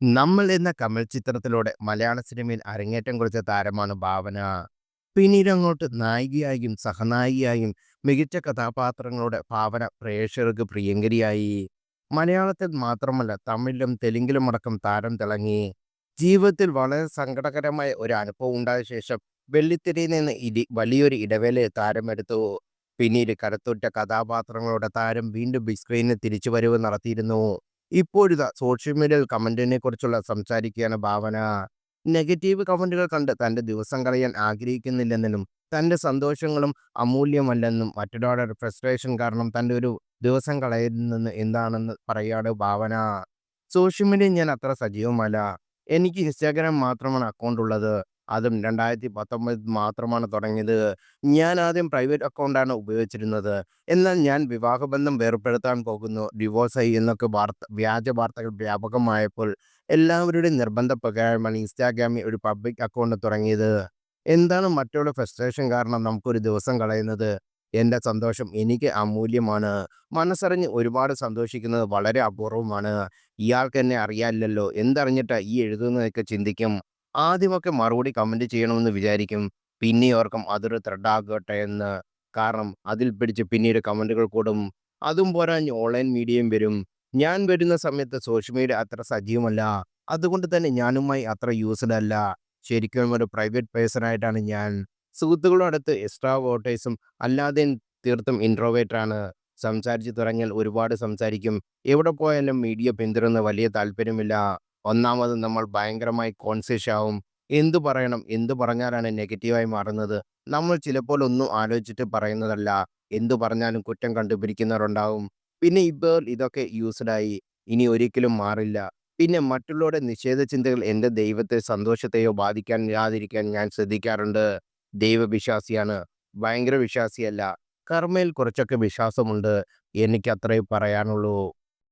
നമ്മൾ എന്ന കമൽ ചിത്രത്തിലൂടെ മലയാള സിനിമയിൽ അരങ്ങേറ്റം കുറിച്ച താരമാണ് ഭാവന. പിന്നീട് അങ്ങോട്ട് നായികയായും സഹനായികയായും മികച്ച കഥാപാത്രങ്ങളുടെ ഭാവന പ്രേക്ഷകർക്ക് പ്രിയങ്കരിയായി. മലയാളത്തിൽ മാത്രമല്ല തമിഴിലും തെലുങ്കിലും അടക്കം താരം തിളങ്ങി. ജീവിതത്തിൽ വളരെ സങ്കടകരമായ ഒരു അനുഭവം ഉണ്ടായ ശേഷം വെള്ളിത്തിരയിൽ നിന്ന് ഇടി വലിയൊരു ഇടവേള താരമെടുത്തു പിന്നീട് കരുത്തുറ്റ കഥാപാത്രങ്ങളുടെ താരം വീണ്ടും ബിഗ് സ്ക്രീനിൽ തിരിച്ചുവരവ് നടത്തിയിരുന്നു. ഇപ്പോഴിതാ സോഷ്യൽ മീഡിയയിൽ കമന്റിനെ കുറിച്ചുള്ള സംസാരിക്കുകയാണ് ഭാവന. നെഗറ്റീവ് കമന്റുകൾ കണ്ട് തന്റെ ദിവസം കളയാൻ ആഗ്രഹിക്കുന്നില്ലെന്നും തന്റെ സന്തോഷങ്ങളും അമൂല്യമല്ലെന്നും മറ്റൊരാളുടെ ഫ്രസ്ട്രേഷൻ കാരണം തന്റെ ഒരു ദിവസം കളയുന്നെന്ന് എന്താണെന്ന് പറയുകയാണ് ഭാവന. സോഷ്യൽ മീഡിയ ഞാൻ അത്ര സജീവമല്ല. എനിക്ക് ഇൻസ്റ്റാഗ്രാം മാത്രമാണ് അക്കൗണ്ട് ഉള്ളത്. അതും 2019 മാത്രമാണ് തുടങ്ങിയത്. ഞാൻ ആദ്യം പ്രൈവറ്റ് അക്കൗണ്ടാണ് ഉപയോഗിച്ചിരുന്നത്. എന്നാൽ ഞാൻ വിവാഹബന്ധം വേർപ്പെടുത്താൻ പോകുന്നു, ഡിവോഴ്സായി എന്നൊക്കെ വാർത്ത വ്യാജ വാർത്തകൾ വ്യാപകമായപ്പോൾ എല്ലാവരുടെയും നിർബന്ധപ്രകാരമാണ് ഇൻസ്റ്റാഗ്രാമിൽ ഒരു പബ്ലിക് അക്കൗണ്ട് തുടങ്ങിയത്. എന്താണ് മറ്റുള്ള ഫ്രസ്ട്രേഷൻ കാരണം നമുക്കൊരു ദിവസം കളയുന്നത്? എന്റെ സന്തോഷം എനിക്ക് അമൂല്യമാണ്. മനസ്സറിഞ്ഞ് ഒരുപാട് സന്തോഷിക്കുന്നത് വളരെ അപൂർവമാണ്. ഇയാൾക്ക് എന്നെ അറിയാനില്ലല്ലോ, എന്തറിഞ്ഞിട്ടാണ് ഈ എഴുതുന്നതൊക്കെ ചിന്തിക്കും. ആദ്യമൊക്കെ മറുപടി കമന്റ് ചെയ്യണമെന്ന് വിചാരിക്കും. പിന്നെ ഓർക്കും അതൊരു ത്രെഡാകട്ടെ എന്ന്. കാരണം അതിൽ പിടിച്ച് പിന്നീട് കമന്റുകൾ കൂടും. അതും പോരാ ഓൺലൈൻ മീഡിയയും വരും. ഞാൻ വരുന്ന സമയത്ത് സോഷ്യൽ മീഡിയ അത്ര സജീവമല്ല. അതുകൊണ്ട് തന്നെ ഞാനുമായി അത്ര യൂസ്ഡ് അല്ല. ശരിക്കും ഒരു പ്രൈവറ്റ് പേഴ്സൺ ആയിട്ടാണ് ഞാൻ. സുഹൃത്തുക്കളോടടുത്ത് എക്സ്ട്രാ വോട്ടേഴ്സും അല്ലാതെയും തീർത്തും ഇൻട്രോവേറ്റാണ് സംസാരിച്ചു തുടങ്ങിയാൽ ഒരുപാട് സംസാരിക്കും. എവിടെ പോയാലും മീഡിയ പിന്തുടരുന്ന വലിയ താല്പര്യമില്ല. ഒന്നാമത് നമ്മൾ ഭയങ്കരമായി കോൺഷ്യസ് ആവും. എന്തു പറയണം, എന്തു പറഞ്ഞാലാണ് നെഗറ്റീവായി മാറുന്നത്? നമ്മൾ ചിലപ്പോൾ ഒന്നും ആലോചിച്ചിട്ട് പറയുന്നതല്ല. എന്തു പറഞ്ഞാലും കുറ്റം കണ്ടുപിടിക്കുന്നവരുണ്ടാവും. പിന്നെ ഇപ്പോൾ ഇതൊക്കെ യൂസ്ഡായി. ഇനി ഒരിക്കലും മാറില്ല. പിന്നെ മറ്റുള്ളവരുടെ നിഷേധ ചിന്തകൾ എന്റെ ദൈവത്തെ സന്തോഷത്തെയോ ബാധിക്കാൻ ഇല്ലാതിരിക്കാൻ ഞാൻ ശ്രദ്ധിക്കാറുണ്ട്. ദൈവവിശ്വാസിയാണ്. ഭയങ്കര വിശ്വാസിയല്ല. കർമ്മയിൽ കുറച്ചൊക്കെ വിശ്വാസമുണ്ട്. എനിക്കത്രേ പറയാനുള്ളൂ.